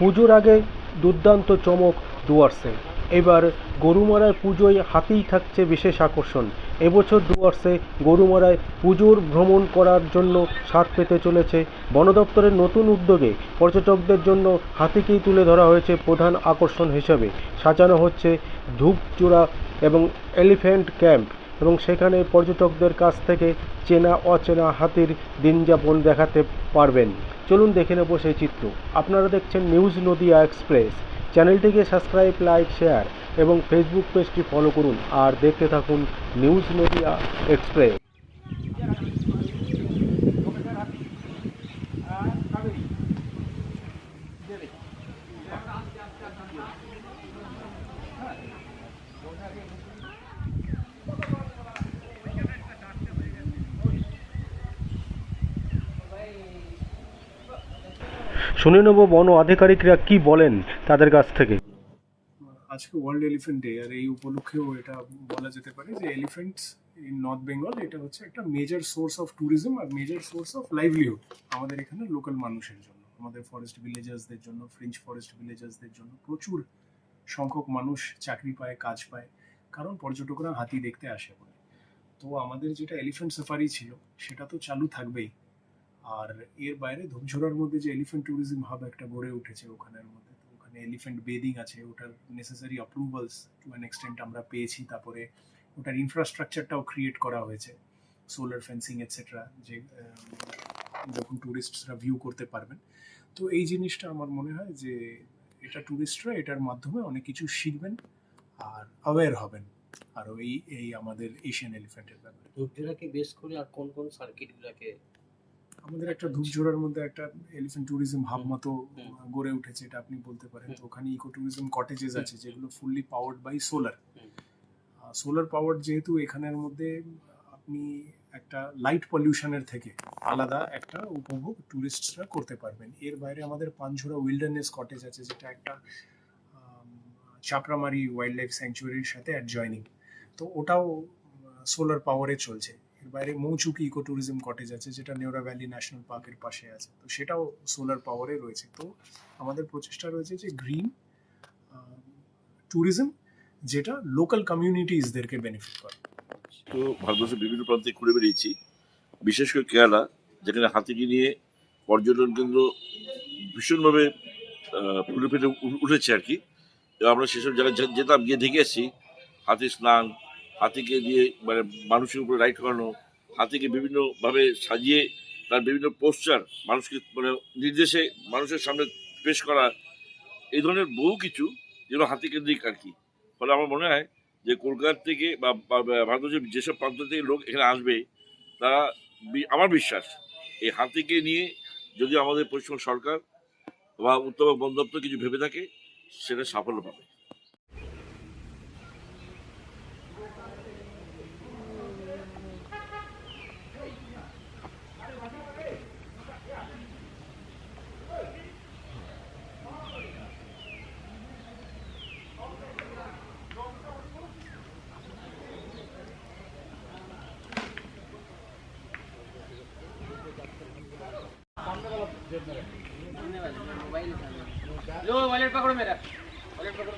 পুজোর আগে দুর্দান্ত চমক ডুয়ার্সে এবার গরুমারায় পুজোয় হাতিই থাকছে বিশেষ আকর্ষণ। এবছর ডুয়ার্সে গরুমারায় পুজোর ভ্রমণ করার জন্য স্বাদ পেতে চলেছে বন দপ্তরের নতুন উদ্যোগে। পর্যটকদের জন্য হাতিকেই তুলে ধরা হয়েছে প্রধান আকর্ষণ হিসেবে। সাজানো হচ্ছে ধূপচূড়া এবং এলিফ্যান্ট ক্যাম্প। এবং সেখানে পর্যটকদের কাছ থেকে চেনা অচেনা হাতির দিনযাপন দেখাতে পারবেন। চলুন দেখে নেব সেই চিত্র। আপনারা দেখছেন নিউজ নদিয়া এক্সপ্রেস। চ্যানেলটিকে সাবস্ক্রাইব, লাইক, শেয়ার এবং ফেসবুক পেজটি ফলো করুন আর দেখতে থাকুন নিউজ নদিয়া এক্সপ্রেস। শুনে নেব বন আধিকারিকরা কি বলেন তাদের কাছ থেকে। আজকে ওয়ার্ল্ড এলিফেন্ট ডে আর এই উপলক্ষেও এটা বলা যেতে পারে যে এলিফেন্টস ইন নর্থ বেঙ্গল এটা হচ্ছে একটা মেজর সোর্স অফ ট্যুরিজম আর মেজর সোর্স অফ লাইভলিহুড আমাদের এখানে লোকাল মানুষের জন্য। আমাদের ফরেস্ট ভিলেজার্সদের জন্য ফ্রেঞ্চ ফরেস্ট ভিলেজার্সদের জন্য প্রচুর সংখ্যক মানুষ চাকরি পায়, কাজ পায়, কারণ পর্যটকরা হাতি দেখতে আসে বলে। তো আমাদের যেটা এলিফেন্ট সাফারি ছিল, সেটা তো চালু থাকবেই। আর এর বাইরে ধূপঝোড়ার মধ্যে যে এলিফ্যান্ট ট্যুরিজম হাব একটা গড়ে উঠেছে ওখানের মধ্যে, তো ওখানে এলিফ্যান্ট বেদিং আছে, ওটার necessary approvals to an extent আমরা পেয়েছি, তারপরে ওটার ইনফ্রাস্ট্রাকচারটাও ক্রিয়েট করা হয়েছে সোলার ফেন্সিং এটসেট্রা যে যখন ট্যুরিস্টরা ভিউ করতে পারবেন। তো এই জিনিসটা আমার মনে হয় যে, এটা ট্যুরিস্টরা এটার মাধ্যমে অনেক কিছু শিখবেন আর অ্যাওয়্যার হবেন আরও এই এই আমাদের এশিয়ান এলিফ্যান্টের ব্যাপারে। ধূপঝোড়াকে বেস করে আর কোন কোন সার্কিটগুলোকে আমাদের একটা ধূপঝোড়ার মধ্যে একটা এলিফ্যান্ট ট্যুরিজম হাব মতো গড়ে উঠেছে এটা আপনি বলতে পারেন। তো ওখানে ইকো ট্যুরিজম কটেজেস আছে যেগুলো fully powered by solar solar power যেহেতু এখানের মধ্যে আপনি একটা লাইট পলিউশনের থেকে আলাদা একটা উপভোগ ট্যুরিস্টরা করতে পারবেন। এর বাইরে আমাদের পানঝোড়া উইল্ডারনেস কটেজ আছে যেটা একটা চাপড়ামারি ওয়াইল্ড লাইফ স্যাংচুয়ারির সাথে অ্যাডজয়নিং তো ওটাও সোলার পাওয়ারে চলছে। এর বাইরে মৌচুকি ইকো ট্যুরিজম কটেজ আছে, যেটা নেওরা ভ্যালি ন্যাশনাল পার্কের পাশে আছে। তো সেটাও সোলার পাওয়ারে রয়েছে। তো আমাদের প্রচেষ্টা রয়েছে যে গ্রিন ট্যুরিজম যেটা লোকাল কমিউনিটিসদেরকে বেনিফিট করে। তো ভারতবর্ষের বিভিন্ন প্রান্তে ঘুরে বেরিয়েছি বিশেষ করে কেরালা, যেখানে হাতিকে নিয়ে পর্যটন কেন্দ্র ভীষণভাবে ফুলে ফেটে উঠেছে আর কি। আমরা সেসব জায়গায় যেতাম, গিয়ে দেখে এসেছি। হাতি স্নান হাতিকে দিয়ে মানে মানুষের উপরে রাইড করানো হাতিকে বিভিন্নভাবে সাজিয়ে তার বিভিন্ন পোস্টার মানুষকে মানে নির্দেশে মানুষের সামনে পেশ করা, এই ধরনের বহু কিছু যেগুলো হাতি কেন্দ্রিক আর কি। ফলে আমার মনে হয় যে কলকাতা থেকে বা ভারতবর্ষের যেসব প্রান্ত থেকে লোক এখানে আসবে, তারা আমার বিশ্বাস এই হাতিকে নিয়ে যদি আমাদের পশ্চিমবঙ্গ সরকার বা উত্তরবঙ্গ বন দপ্তর কিছু ভেবে থাকে, সেটা সাফল্য পাবে। लो वॉलेट पकड़ो मेरा। वॉलेट पकड़ो।